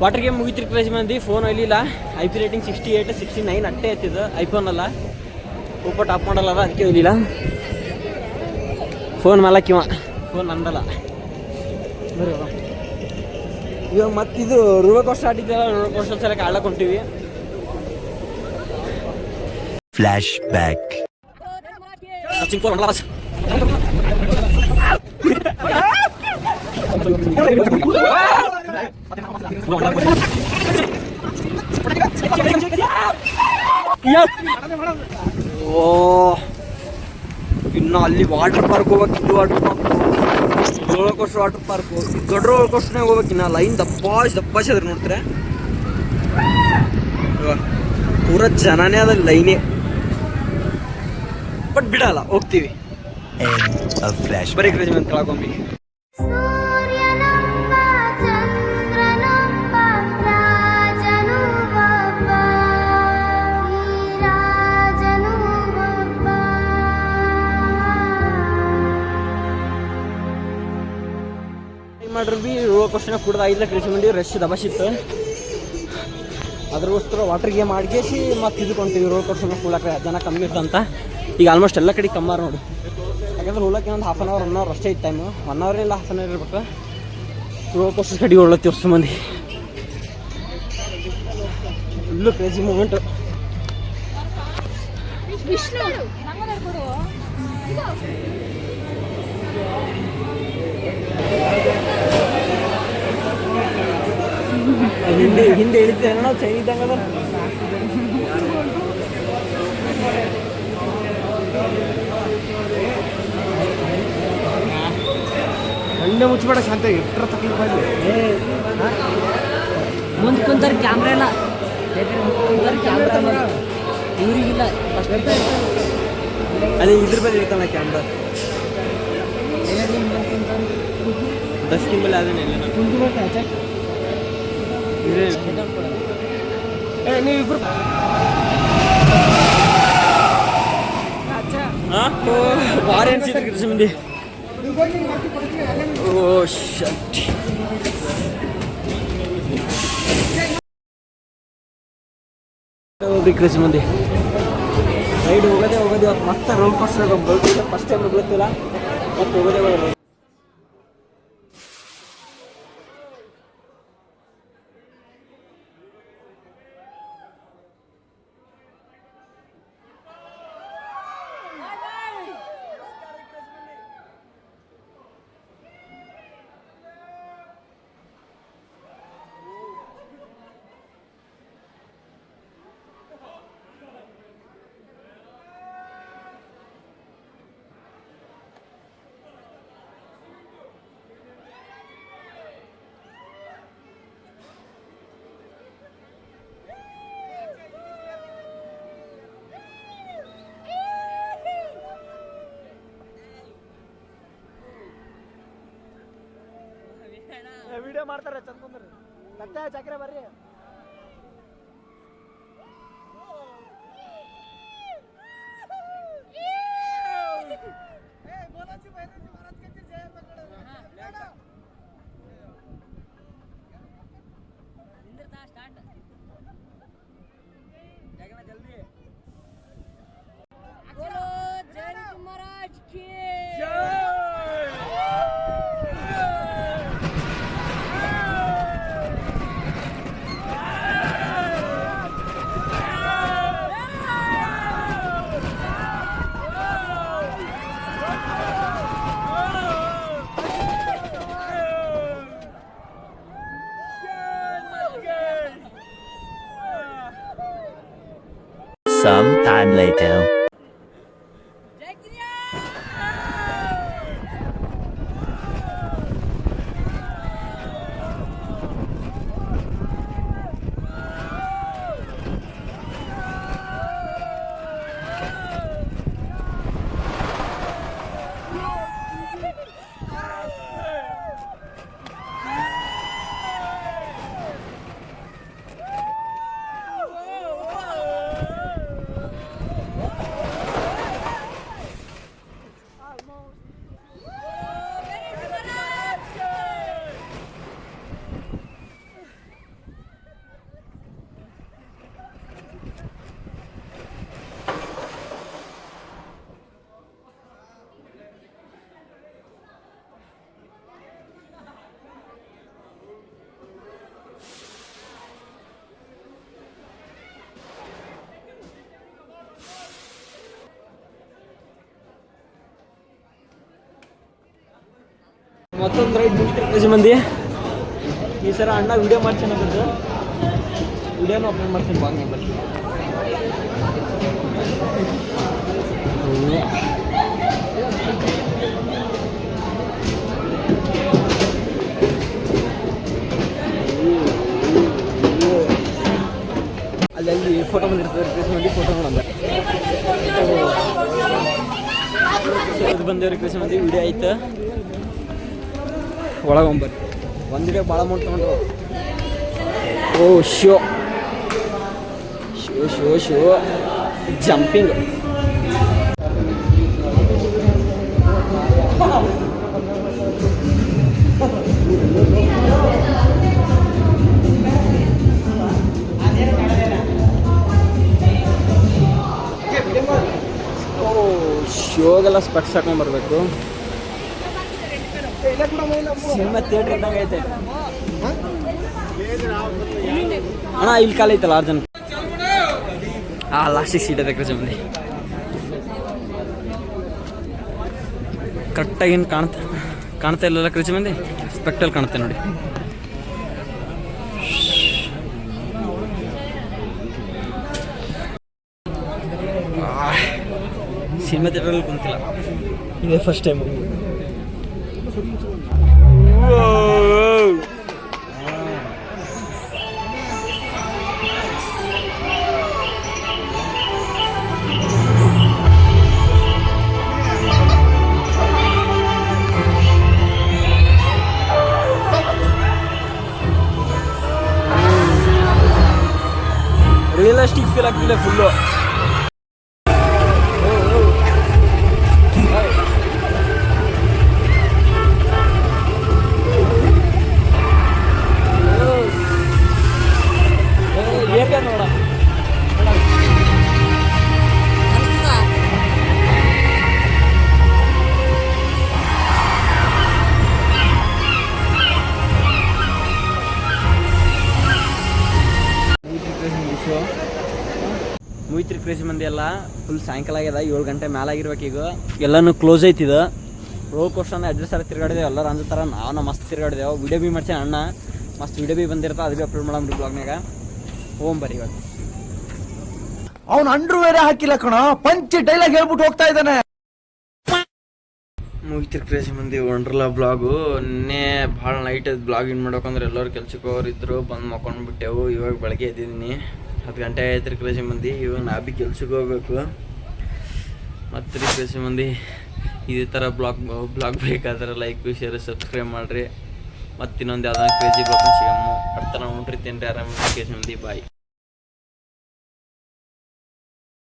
Water game ಮುಗಿತಿರ್ craze ಮಂದಿ phone ಒಯ್ಲಿಲ್ಲ I P rating sixty eight sixty nine ಅಟ್ಟೆ ಎತ್ತಿದ್ದು. ಐಫೋನ್ ಅಲ್ಲ. ಒಬ್ಬ ಟಾಪ್ ಮಾಡಲ್ಲ ಅದಕ್ಕೆ ಒಯ್ಲಿಲ್ಲ ಫೋನ್ ಮಲಕಿವ ಫೋನ್ ನಂದಲ್ಲ. ಇವಾಗ ಮತ್ತಿದು ರೋಲರ್ ಕೋಸ್ಟರ್ ಆಡಿದ್ದೆಲ್ಲ ರೋಲರ್ ಕೋಸ್ಟರ್ ಸಲ ಆಡಕ್ಕೆ ಹೊಂಟಿವಿ. Flashback. ಬ್ಯಾಕ್. ಓ ಇನ್ನು ಅಲ್ಲಿ ವಾಟರ್ ಪಾರ್ಕ್ ಹೋಗ್ಬೇಕು water park roller coaster water park ದೊಡ್ಡ ರೋಲರ್ ಕೋಸ್ಟರ್ನೇ ಹೋಗ್ಬೇಕು ಇನ್ನ ಲೈನ್ ದಪ್ಪಾಶ್ ದಪ್ಪಾಶ್ ಅದ್ರ ನೋಡ್ತಾರೆ? ಪೂರ ಜನನೇ ಅದ ಲೈನೇ ಬಟ್ ಬಿಡಲ್ಲ ಹೋಗ್ತೀವಿ. ಬರೀ ಕ್ರೇಜ್ ಮೇಲೆ ಕೆಳಗೊಂಬಿ ಕೋಸ್ಟರ್ನ ಕುಡ್ದು ಐದು ಲಕ್ಷ ಮಂದಿ ರಶ್ ದಬಸಿತ್ತು ಅದ್ರಗೋಸ್ಕರ ವಾಟರ್ ಗೇಮ್ ಆಡ್ಕೇಸಿ ಮತ್ತೆ ಇದ್ಕೊಂತೀವಿ ರೋಡ್ ಕೋಸ್ಟರ್ನ ಕೂಡಕ್ಕೆ ಜನ ಕಮ್ಮಿ ಇರ್ತಂತ. ಈಗ ಆಲ್ಮೋಸ್ಟ್ ಎಲ್ಲ ಕಡೆ ಕಮ್ಮಾರ ನೋಡಿ. ಯಾಕಂದ್ರೆ ಹೋಗ್ಲಕ್ಕೆ ಒಂದು half an hour one hour ಅಷ್ಟೇ ಇತ್ತು ಟೈಮು ಒನ್ ಅವರ್ ಇಲ್ಲ ಹಾಫ್ ಆನ್ ಅವರ್ ಇರ್ಬೇಕು. ರೋಡ್ ಕೋಸ್ಟರ್ ಕಡೆ ಹೋಗ್ಲತ್ತಿ ವರ್ಷ ಮಂದಿ. ಫುಲ್ಲು ಕ್ರೇಜಿ ಮೂಮೆಂಟು ಹಿಂದೆ ಹಿಂದೆ ಹೇಳಿದ್ದೇನೆ ನಾವು ಚೈನ್ ಇದ್ದಂಗೆ ಅದ ಕಣ್ಣೆ ಮುಚ್ಚಬೇಡ ಶಾಂತ ಎಷ್ಟರ ತಕ್ಲೀಫ್ ಅಲ್ಲಿ ಮುಂದೆ ಕುಂತಾರೆ ಕ್ಯಾಮ್ರಾ ಇಲ್ಲ. ಕ್ಯಾಮ್ರಾ ಇವ್ರಿಗಿಲ್ಲ ಅದೇ ಇದ್ರ ಮೇಲೆ ಇರ್ತಾನೆ ಕ್ಯಾಮ್ರಾ ಡಸ್ಕಿನ್ ಮೇಲೆ ಅದನ್ನ ಇಲ್ಲ. ನೀವಿಬ್ರು ಕೃಷ್ಣ ಮಂದಿ ಓ ಶಟ್ ಮಂದಿ ರೈಡ್ ಹೋಗೋದೇ ಹೋಗೋದೇ ಮತ್ತೆ ರೋಲ್ ಕೋಸ್ಟರ್ ಫಸ್ಟ್ ಟೈಮ್ ಹೋಗ್ಲತ್ತಿಲ್ಲ ಮತ್ತೆ ಹೋಗೋದೇ ಹೋಗೋದು ವಿಡಿಯೋ ಮಾಡ್ತಾರೆ ಚಂದ್ರಿ ಮತ್ತೆ ಚಕ್ರೆ ಬರ್ರಿ. Some time later. ಮತ್ತೊಂದು ರೈಟ್ ಮುಗಿತಿರ್ತೀವಿ ಮಂದಿ. ಈ ಸರ ಅಣ್ಣ ವಿಡಿಯೋ ಅನ್ನೋದು ವಿಡಿಯೋನು ಅಪ್ಲೋಡ್ ಮಾಡ್ತೀನಿ. ಬಾಂಗ್ ನಂಬರ್. ಅಲ್ಲಿ ಫೋಟೋ ಬಂದಿರ್ತದೆ. ರಿಕ್ವೆಸ್ಟ್ ಮಾಡಿ ಫೋಟೋ ಇದು ಬಂದೇವ್ರಿ ರಿಕ್ವೆಸ್ಟ್ ಮಂದಿ ವಿಡಿಯೋ ಆಯ್ತು. ಒಳಗೊಂಬರ್ರಿ ಒಂದು ವಿಡಿಯೋ ಭಾಳ ಅಮೌಂಟ್ ತೊಗೊಂಡ್ರು. ಓ show. Show show show. Jumping. ಓ ಶೋಗೆಲ್ಲ ಸ್ಪೆಕ್ಸ್ ಹಾಕೊಂಡ್ ಬರಬೇಕು. ಸಿನಿಮಾ ಥಿಯೇಟರ್ ಇದ್ದಂಗೆ ಐತೆ ಅಣ್ಣ ಇಲ್ಲಿ ಕಾಲ ಐತಲ್ಲ ಆರು ಜನ ಆ ಲಾಸ್ಟಿಗೆ ಸೀಟ್ ಕೃಷಿ ಮಂದಿ ಕರೆಕ್ಟಾಗಿ ಏನು ಕಾಣ್ತಾ ಕಾಣ್ತಾ ಇಲ್ಲಲ್ಲ ಕೃಷಿ ಮಂದಿ? ಸ್ಪೆಕ್ಟಲ್ ಕಾಣುತ್ತೆ ನೋಡಿ. ಸಿನಿಮಾ ಥಿಯೇಟ್ರಲ್ಲಿ ಕುಂತಿಲ್ಲ. ಇದೇ ಫಸ್ಟ್ ಟೈಮ್ ರಿಯಲಿಸ್ಟಿಕ್ ಫೀಲ್ ಆಗ್ತಿದೆ ಫುಲ್ಲು ಏಕೆ ಮುಗಿತ್ರಿ ಕ್ರೇಜ್ ಮಂದಿ ಎಲ್ಲ ಫುಲ್ ಸಾಯಂಕಾಲ ಆಗ್ಯದ ಏಳು ಗಂಟೆ ಮೇಲೆ ಆಗಿರ್ಬೇಕು ಈಗ. ಎಲ್ಲನೂ ಕ್ಲೋಸ್ ಐತಿದ ರೋಲ್ ಕೋಸ್ಟ್ ಅಂದ್ರೆ ಅಡ್ರೆಸ್ ಸಲ ತಿರ್ಗಾಡಿದೆವು ಎಲ್ಲರೂ ಅಂಜತಾರ ನಾವು ಮಸ್ತ್ ತಿರ್ಗಾಡಿದೆವು. ವಿಡಿಯೋ ಬಿ ಮಾಡ್ಸೇನೆ ಅಣ್ಣ. ಮಸ್ತ್ ವಿಡಿಯೋ ಬಿ ಬಂದಿರ್ತಾ ಅದು ಬಿ ಅಪ್ಲೋಡ್ ಮಾಡಮ್ರಿ ಬ್ಲಾಗ್ನಾಗ ಹೋಮ್ ಬರ್ರಿ ಇವತ್ತು. ಅವ್ನು ಅಂಡ್ರೂ ಬೇರೆ ಹಾಕಿಲ್ಲ ಕಣ ಪಂಚ್ ಡೈಲಾಗ್ ಹೇಳ್ಬಿಟ್ಟು ಹೋಗ್ತಾ ಇದ್ದಾನೆ. ಮುಗಿತಿರ್ ಕ್ರೇಜಿ ಮಂದಿ ವಂಡ್ರಲ್ಲ ಬ್ಲಾಗು ನಿನ್ನೆ ಭಾಳ ನೈಟ್ ಬ್ಲಾಗ್ ಇನ್ ಮಾಡ್ಬೇಕಂದ್ರೆ ಎಲ್ಲರೂ ಕೆಲ್ಸಕ್ಕೆ ಹೋಗೋರು ಇದ್ರು ಬಂದು ಮಕ್ಕೊಂಡ್ಬಿಟ್ಟೆವು ಇವಾಗ ಬೆಳಗ್ಗೆ ಎದ್ದಿದ್ದೀನಿ. ಹತ್ತು ಗಂಟೆ ಆಯ್ತು ರೀ ಕ್ರೇಜಿ ಮಂದಿ. ಇವಾಗ ನಾ ಬಿ ಕೆಲ್ಸಕ್ಕೆ ಹೋಗ್ಬೇಕು. ಮತ್ತು ರೀ ಕ್ರೇಜಿ ಮಂದಿ, ಇದೇ ಥರ ಬ್ಲಾಗ್ ಬ್ಲಾಗ್ ಬೇಕಾದ್ರೆ ಲೈಕ್ ಶೇರ್ ಸಬ್ಸ್ಕ್ರೈಬ್ ಮಾಡಿರಿ. ಮತ್ತು ಇನ್ನೊಂದು ಯಾವ್ದಾರ ಕ್ರೇಜಿ ಬ್ಲಾಗ್ ಸಿಗಮ್ಮ. ಅರ್ಥ ನಾವು ನೋಡ್ರಿ ತಿನ್ರಿ ಆರಾಮ. ಕ್ರೇಜಿ ಮಂದಿ ಬಾಯ್